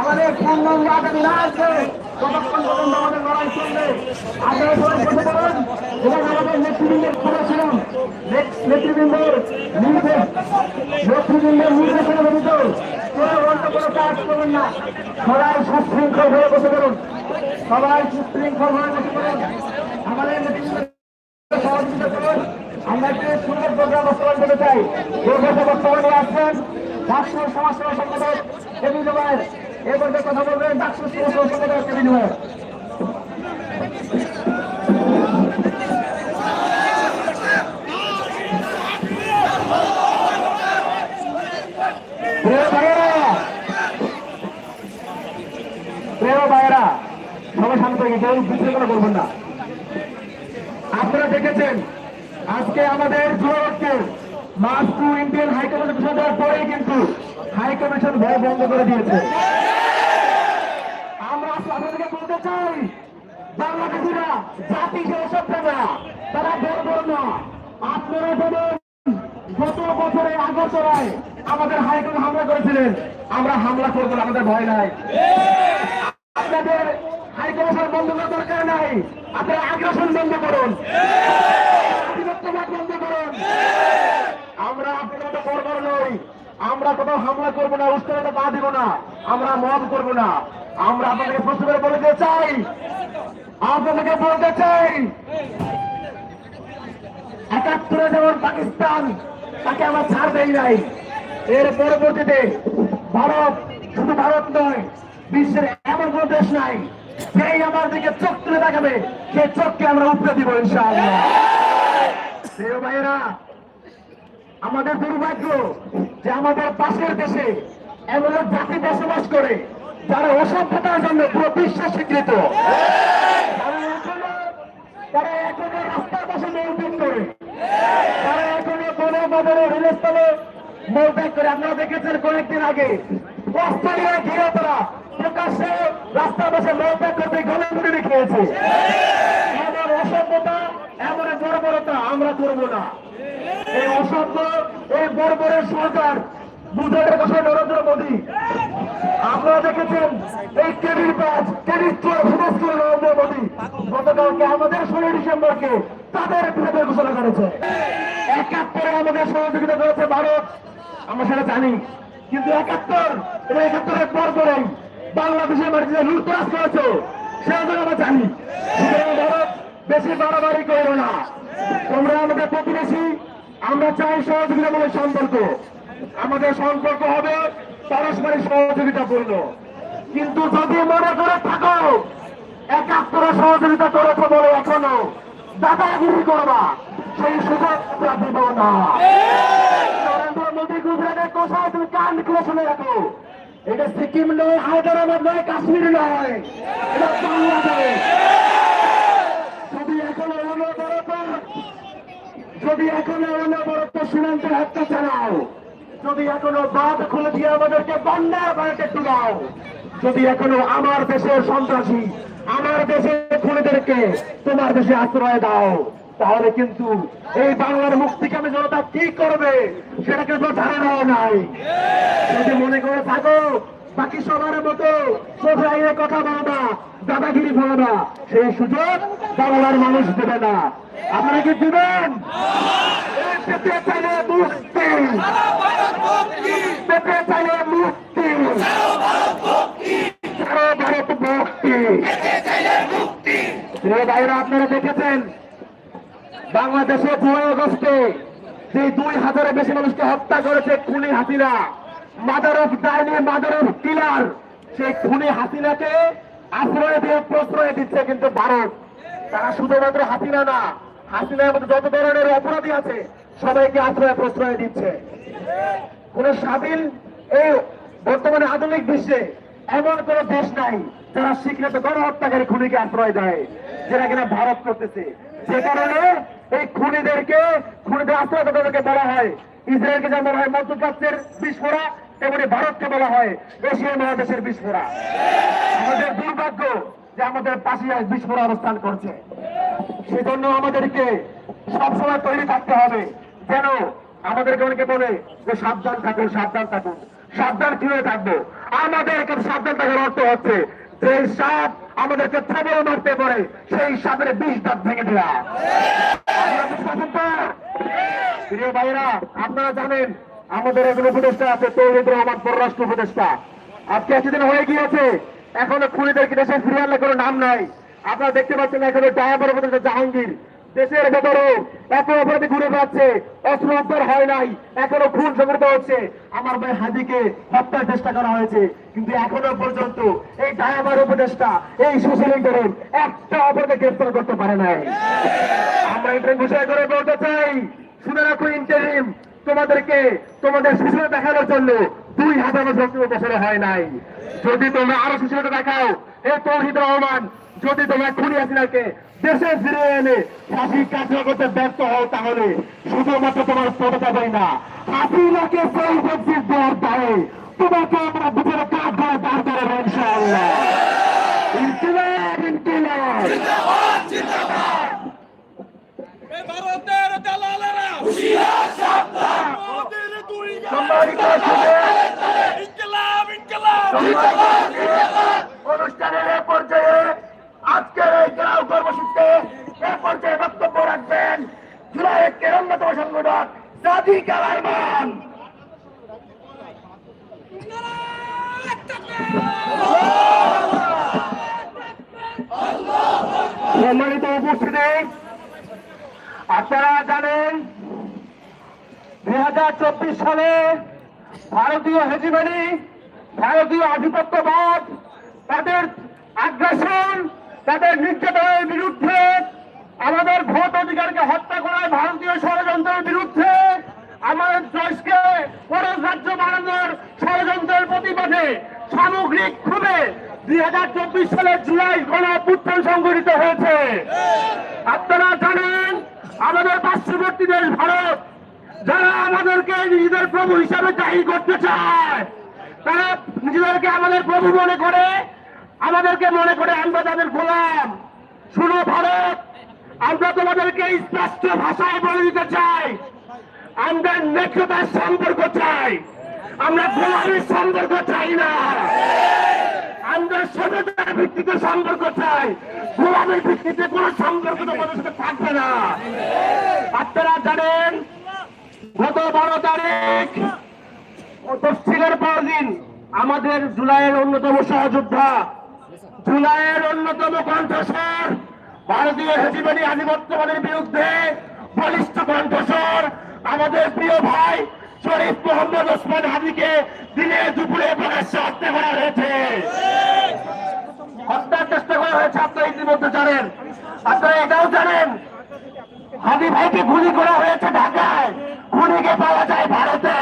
আমাদের পূর্ণাঙ্গ আগামী না আমাদের লড়াই চলবে আপনারা সবাই বসে পড়ুন এবং আমাদের নেতৃবৃন্দের খবর ছিলাম নেতৃবৃন্দের নির্দেশ নেতৃবৃন্দের নির্দেশনা ব্যতীত কেউ কাজ করবেন না সবাই সুশৃঙ্খল হয়ে বসে পড়ুন সবাই সুশৃঙ্খল হয়ে আমাদের সহযোগিতা করুন আমরা একটি সুন্দর প্রোগ্রাম বাস্তবায়ন করতে চাই। যে বছর বর্তমানে আসছেন ডাকসুর সমাজসেবা সংগঠক কেবি জমায়ের এ পর্যায়ে কথা বলবেন ডাকসুর সমাজসেবা সংগঠক কেবি জমায়ের প্রিয় ভাইয়েরা সবাই শান্ত কেউ করবেন না। আপনারা দেখেছেন আজকে আমাদের যুবককে মাস টু ইন্ডিয়ান হাই কমিশন দেওয়ার পরেই কিন্তু হাই কমিশন ভয় বন্ধ করে দিয়েছে। আমরা আপনাদেরকে বলতে চাই, বাংলাদেশিরা, জাতি সে সভ্য না তারা বড় না। আপনারা যেমন গত বছরে আগরতলায় আমাদের হাইকোর্ট হামলা করেছিলেন, আমরা হামলা করব আমাদের ভয় নাই। আপনাদের হাইকমিশন বন্ধ করার দরকার নাই। আপনারা আগ্রাসন বন্ধ করুন। আমরা আপনাদের মতো বর্বর নই। আমরা কোথাও হামলা করব না, উস্কানিতে পা দিব না। আমরা মদ করব না। আমরা আপনাদেরকে প্রশ্ন বলতে চাই। আপনাদেরকে বলতে চাই, একাত্তরে যেমন পাকিস্তান তাকে আমরা ছাড় দেই নাই, এর পরবর্তীতে ভারত শুধু ভারত নয়, বিশ্বের এমন কোন দেশ নাই, যেই আমার দিকে চোখ তুলে দেখাবে সেই চোখকে আমরা উপরে দিব, ইনশাআল্লাহ। প্রিয় ভাইয়েরা, আমাদের দুর্ভাগ্য যে আমাদের পাশের দেশে এমন জাতি বসবাস করে যারা অসভ্যতার জন্য পুরো বিশ্ব স্বীকৃত। তারা এখনও তারা এখনও রাস্তার পাশে মৌপিক করে। তারা এখনও বনে বদলে রেলস্থলে করে। দেখেছেন কয়েকদিন আগে ঘিরে তারা প্রকাশ্যে রাস্তার পাশে করতে অসভ্যতা এমন বর্বরতা আমরা করব না। এই অসভ্য, এই বর্বরের সরকার বুঝারের কথা নরেন্দ্র মোদী। আপনারা দেখেছেন, এই কেবির কাজ, কেবির চোর ভুবস করে নরেন্দ্র মোদী। গতকালকে আমাদের ষোলো ডিসেম্বরকে তাদের বিরুদ্ধে ঘোষণা করেছে। একাত্তরে আমাদের সহযোগিতা করেছে ভারত। আমরা সেটা জানি। কিন্তু একাত্তর এবং একাত্তরের পর পরেই বাংলাদেশের মাটিতে লুটতরাজ করেছে। সেটা আমরা জানি। ভারত বেশি বাড়াবাড়ি করো না। তোমরা আমাদের প্রতিবেশী, আমরা চাই সহযোগিতামূলক সম্পর্ক। আমাদের সম্পর্ক হবে পারস্পরিক সহযোগিতাপূর্ণ। কিন্তু যদি মনে করে থাকো একাত্তরে সহযোগিতা করেছ বলে এখনও, দাদাগিরি করবা। সেই সুযোগ আমরা দিব না। নরেন্দ্র মোদী গুজরাটের কোথায় তুমি কান খুলে শুনে রাখো। এটা সিকিম নয়, হায়দ্রাবাদ নয়, কাশ্মীর নয়। এটা বাংলাদেশ যদি এখনও অনবরত যদি এখনও অনবরত সীমান্তের হত্যা চালাও, যদি এখনও বাদ খুলে দিয়ে আমাদেরকে বন্যার বাড়িতে টুলাও যদি এখনও আমার দেশের সন্ত্রাসী, আমার দেশের খুনিদেরকে তোমার দেশে আশ্রয় দাও, তাহলে কিন্তু এই বাংলার মুক্তিকামী জনতা কি করবে সেটা কিন্তু ধারণাও নাই। যদি মনে করে থাকো বাকি সবার মতো আইনে কথা বলবা, দাদাগিরি বলবা। সেই সুযোগ বাংলার মানুষ দেবে না। আপনারা কি দিবেন? আপনারা দেখেছেন, বাংলাদেশে দুই আগস্টে যে দুই হাজারের বেশি মানুষকে হত্যা করেছে খুনি হাসিনা মাদার অফ ডাইনি মাদার অফ কিলার সেই খুনি হাসিনাকে আশ্রয় দিয়ে প্রশ্রয় দিচ্ছে কিন্তু ভারত। তারা শুধুমাত্র হাসিনা না, হাসিনার মধ্যে যত ধরনের অপরাধী আছে, সবাইকে আশ্রয় প্রশ্রয় দিচ্ছে। কোন স্বাধীন এই বর্তমানে আধুনিক বিশ্বে এমন কোন দেশ নাই যারা স্বীকৃত গণহত্যাকারী খুনিকে আশ্রয় দেয়, যেটা কিনা ভারত করতেছে। যে কারণে এই খুনিদেরকে, খুনিদের আশ্রয় তাদেরকে বলা হয় ইসরায়েলকে যেমন বলা হয় মধ্যপ্রাচ্যের বিস্ফোরা, তেমনি ভারতকে বলা হয় এশিয়া মহাদেশের বিস্ফোরা। আমাদের দুর্ভাগ্য যে আমাদের পাশে বিস্ফোরা অবস্থান করছে। সেজন্য আমাদেরকে সবসময় তৈরি থাকতে হবে। যেন আমাদেরকে অনেকে বলে যে সাবধান থাকুন সাবধান থাকুন। সাবধান কীভাবে থাকব? আমাদেরকে সাবধান থাকার অর্থ হচ্ছে, যে সাপ আমাদেরকে থামেও মারতে পারে, সেই সাপের বিষ দাঁত ভেঙে দেওয়া আপনারা বুঝতে পারছেন তো? প্রিয় ভাইরা আপনারা জানেন আমাদের একজন উপদেষ্টা আছে তৌহিদ রহমান, পররাষ্ট্র উপদেষ্টা। আজকে এতদিন হয়ে গিয়েছে, এখনও খুনিদেরকে দেশে ফিরিয়ে আনলে কোনো নাম নাই। আপনারা দেখতে পাচ্ছেন এখনও ডায়াবার উপদেষ্টা জাহাঙ্গীর। দেশের ভেতরে এত অপরাধী ঘুরে বেড়াচ্ছে, অস্ত্র উদ্ধার হয় নাই, এখনও খুন সংগঠিত হচ্ছে। আমার ভাই হাজিকে হত্যার চেষ্টা করা হয়েছে, কিন্তু এখনও পর্যন্ত এই ডায়াবার উপদেষ্টা, এই সুশীল করেন একটা অপরাধে গ্রেফতার করতে পারে নাই। আমরা এটা ঘোষণা করে বলতে চাই শুনে রাখো ইন্টারিম, তোমাদেরকে, তোমাদের সুশীল দেখানোর জন্য দুই হাজার বছর বছরে হয় নাই। যদি তোমরা আরও সুশীলতা দেখাও, এ তৌহিদ রহমান, যদি তোমরা খুনি হাসিনাকে দেশে ফিরে এনে ফাঁসি কার্য করতে ব্যর্থ হও তাহলে শুধুমাত্র তোমার পদটা দেয় না। হাসিনাকে সেই দেওয়ার দায়ে তোমাকে আমরা বুঝে কাজ করে দাঁড় করে ইনশাআল্লাহ ইনকিলাব ইনকিলাব এই ভারতের দালালেরা মোদির দুই গাল। সম্মানিত সুধী, ইনকিলাব ইনকিলাব অনুষ্ঠানের এ পর্যায়ে আজকের এই গ্রাম কর্মসূচিতে এ পর্যায়ে বক্তব্য রাখবেন জুলাই একের অন্যতম সংগঠক সাদি কালারমান সম্মানিত উপস্থিতি, আপনারা জানেন দুই হাজার চব্বিশ সালে ভারতীয় হেজিমানি, ভারতীয় আধিপত্যবাদ, তাদের আগ্রাসন, তাদের নির্যাতনের বিরুদ্ধে, আমাদের ভোট অধিকারকে হত্যা করার ভারতীয় ষড়যন্ত্রের বিরুদ্ধে আমাদের দেশকে পরশ রাজ্য বানানোর ষড়যন্ত্রের প্রতিবাদে সামগ্রিক খুবই দুই হাজার চব্বিশ সালের জুলাই গণ অভ্যুত্থান সংঘটিত হয়েছে। আপনারা জানেন, আমাদের পার্শ্ববর্তী দেশ ভারত যারা আমাদেরকে নিজেদের প্রভু হিসাবে জাহির করতে চায়, তারা নিজেদেরকে আমাদের প্রভু মনে করে, আমাদেরকে মনে করে আমরা তাদের গোলাম। শুনো ভারত, আমরা তোমাদেরকে স্পষ্ট ভাষায় বলে দিতে চাই, আমরা নেকটার সম্পর্ক চাই, আমরা গোলামের সম্পর্ক চাই না। আমরা সভ্যতার ভিত্তিতে সম্পর্ক চাই, গোলামের ভিত্তিতে কোন সম্পর্ক তোমাদের সাথে থাকবে না। আপনারা জানেন বারো তারিখ তফসিলের পর দিন আমাদের জুলাইয়ের অন্যতম সহযোদ্ধা, জুলাইয়ের অন্যতম কণ্ঠস্বর, ভারতীয় হেজিমানি আধিপত্যবাদের বিরুদ্ধে বলিষ্ঠ কণ্ঠস্বর আমাদের প্রিয় ভাই শরীফ মোহাম্মদ ওসমান হাজিকে দিনে দুপুরে প্রকাশ্যে হত্যা করা হয়েছে। হত্যার চেষ্টা করা হয়েছে, আপনারা ইতিমধ্যে জানেন। আপনারা এটাও জানেন। হাদি ভাইকে গুলি করা হয়েছে ঢাকায়। খুনিকে পাওয়া যায় ভারতে।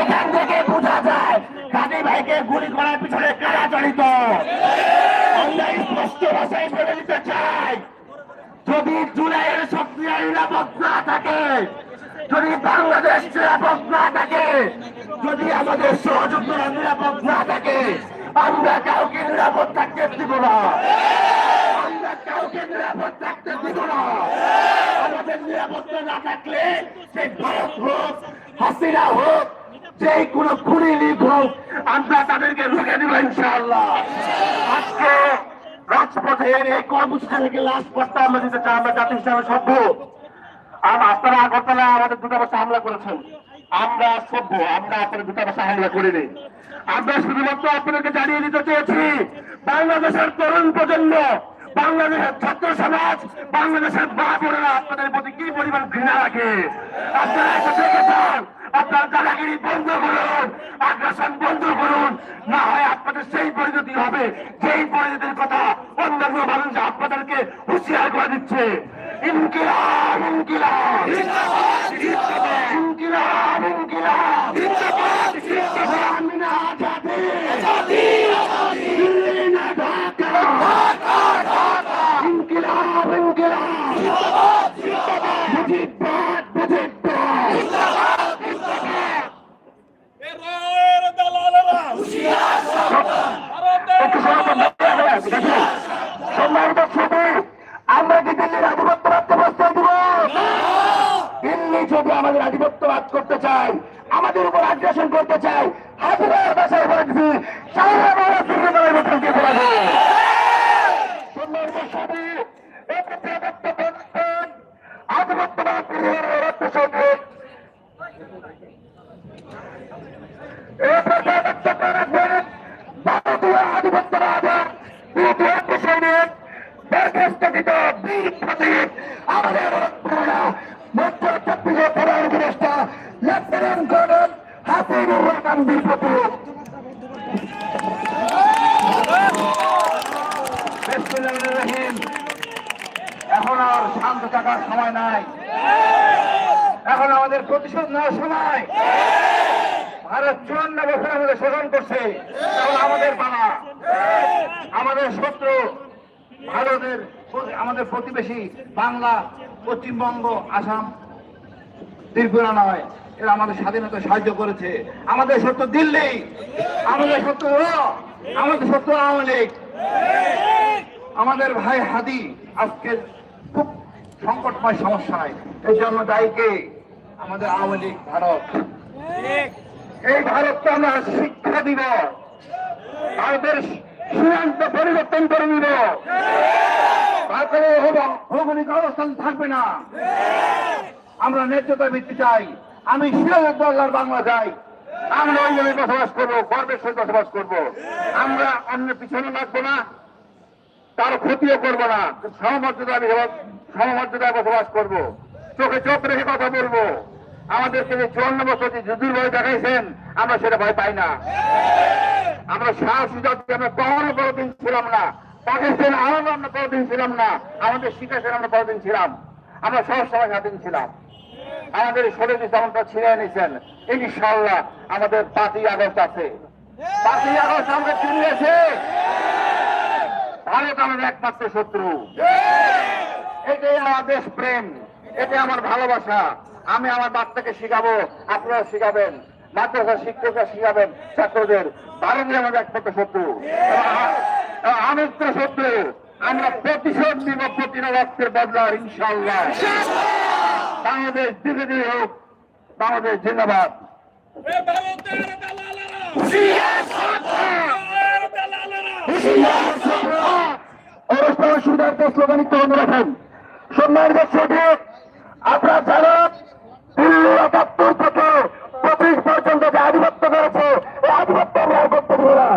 এখান থেকে বোঝা যায় হাদি ভাইকে গুলি করার পিছনে কারা জড়িত? আমরা স্পষ্ট ভাষায় বলে দিতে চাই। যদি জুলাইয়ের সক্রিয় নিরাপদ না থাকে, যদি বাংলাদেশ নিরাপদ না থাকে, যদি আমাদের সহযোগীরা নিরাপদ না থাকে, আমরা কাউকে নিরাপদ থাকতে দিব না। আমরা কাউকে নিরাপদ থাকতে দিব না। আমাদের নিরাপত্তা না থাকলে সে ভারত হোক, হাসিনা হোক, যে কোনো খুনি লিগ হোক, আমরা তাদেরকে রুখে দিব ইনশাআল্লাহ। আজকে রাজপথের এই কর্মসূচি আমরা দিতে চাই, আমরা জাতি হিসাবে সভ্য। আর আপনারা আগরতলা আমাদের দূতাবাসে হামলা করেছেন। আমরা সভ্য, আমরা আপনাদের দূতাবাসে হামলা করিনি। আমরা শুধুমাত্র আপনাদেরকে জানিয়ে দিতে চেয়েছি, বাংলাদেশের তরুণ প্রজন্ম বাংলাদেশের ছাত্র সমাজ বাংলাদেশের মা বোনেরা আপনাদের প্রতি কি পরিমাণ ঘৃণা রাখে? আপনারা এটা দেখেছেন আপনার দাদাগিরি বন্ধ করুন আগ্রাসন বন্ধ করুন। না হয় আপনাদের সেই পরিণতি হবে যেই পরিণতির কথা অন্যান্য মানুষ আপনাদেরকে হুঁশিয়ার করে দিচ্ছে। ইনকিলাব ইনকিলাব। ইনকিলাব ইনকিলাব। আমিনা আজাদি দিল্লি না ঢাকা ইনকিলাব ইনকিলাব মুজিবাদ মুজিবাদ এই রায়ের দালালেরা ভারতের সম্মানিত ছবি আমরা কি দিল্লির আধিপত্য রাখতে বসতে দিব যদি আমাদের আধিপত্যবাদ করতে চায় আমাদের উপর আগ্রাসন করতে চায় হাজার বাসায় বলে দিচ্ছি সারা বড় সিনেমার মতন কে করা যায় সম্মানিত সভাপতি, এই প্রতিরোধত্ব প্রতিষ্ঠান, আধিপত্যবাদ বিরোধী রক্ত সংগ্রাম, এই প্রতিরোধত্ব প্রতিষ্ঠান, ভারতীয় আধিপত্যবাদের বিরুদ্ধে অগ্রসরের বরখাস্তকৃত বীর প্রতীক আমাদের প্রেরণা মধ্য চব্বিশে প্রধান উপদেষ্টা লেফটেন্যান্ট কর্নেল হাফিজুর রহমান রহিম। এখন আর শান্ত থাকার সময় নাই। এখন আমাদের প্রতিশোধ নেওয়ার সময়। ভারত চুয়ান্ন বছর আমাদের শোষণ করছে। এখন আমাদের পালা। আমাদের শত্রু ভারতের আমাদের প্রতিবেশী বাংলা, পশ্চিমবঙ্গ, আসাম ত্রিপুরা নয় এরা আমাদের স্বাধীনতা সাহায্য করেছে। আমাদের সত্য দিল্লি আমাদের র, আমাদের শত্রু আওয়ামী লীগ। আমাদের ভাই হাদি আজকে খুব সংকটময় সমস্যায় এই জন্য দায়ীকে আমাদের আওয়ামী লীগ ভারত। এই ভারতকে আমরা শিক্ষা দিব। ভারতের সীমান্ত পরিবর্তন করে নিব। তারপরে ভৌগোলিক অবস্থান থাকবে না। আমরা ন্যায্যতা ভিত্তি চাই। আমি সিরাজউদ্দৌলার বাংলা চাই। আমরা ওই জন্য বসবাস করব, গর্বের সহিত বসবাস করব। আমরা অন্য পিছনে লাগবো না তার ক্ষতিও করব না। সমমর্যাদা সমমর্যাদায় বসবাস করব। চোখে চোখ রেখে কথা বলব। আমাদেরকে যে চুয়ান্ন বছর যে যুদ্ধের ভয় দেখাইছেন, আমরা সেটা ভয় পাই না। আমরা সাহসী জাতি, আমরা কখনো কোনোদিন ছিলাম না। পাকিস্তান আরব আমরা কোনোদিন ছিলাম না। আমাদের শিখাছেন আমরা কোনোদিন ছিলাম। আমরা সব সময় স্বাধীন ছিলাম। আমাদের ষোলো যেমনটা ছিঁড়ে নিয়েছেন। ইনশাল্লাহ আমাদের পাঁচই আগস্ট আছে। পাঁচই আগস্ট আমাদের চিনিয়েছে ভারত আমাদের একমাত্র শত্রু। এটাই আমার দেশ প্রেম। এটাই আমার ভালোবাসা। আমি আমার বাচ্চাকে শিখাবো, আপনারা শিখাবেন। মাদ্রাসা শিক্ষকরা শিখাবেন, ছাত্রদের। ভারতের আমাদের একমাত্র শত্রু। আমিত্র শত্রু আমরা প্রতিশোধ নিব প্রতিটা রক্তের বদলার ইনশাল্লাহ বাংলাদেশ ধীরে হোক বাংলাদেশ জিন্দাবাদ। দালালেরা! সুবিধার্থে স্লোগানিত মনে রাখেন সম্মানিত ছবি আপনারা জানেন দিল্লি একাত্তর থেকে পঁচিশ পর্যন্ত যে আধিপত্য করেছে এই আধিপত্য আমরা করতে দেবো না।